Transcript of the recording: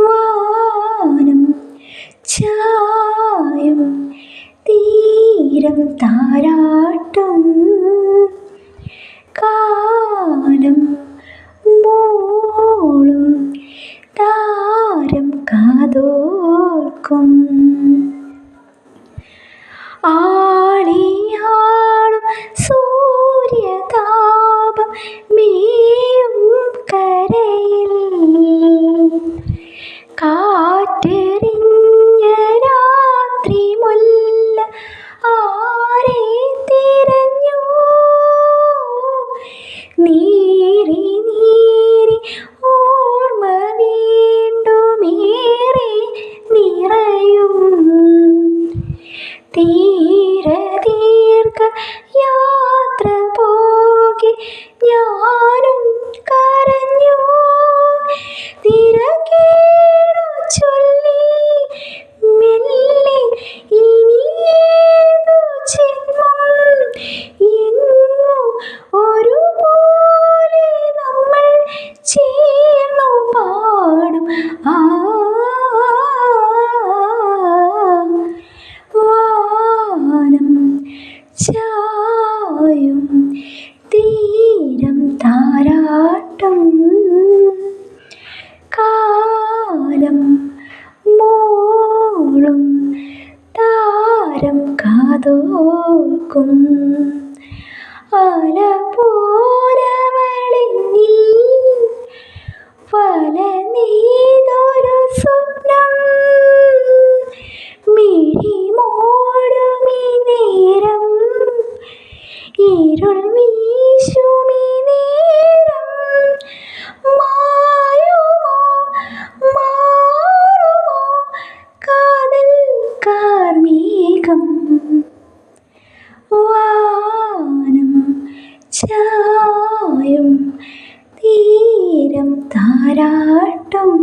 വാനം ചായം തീരം താരാട്ടും കാലം മോളും താരം കാതോർക്കും. ആളിയാളും തീര ചായും തീരം താരാട്ടം. കാലം മോളും താരം കാതോക്കും അല ചായും തീരം താരാട്ടും.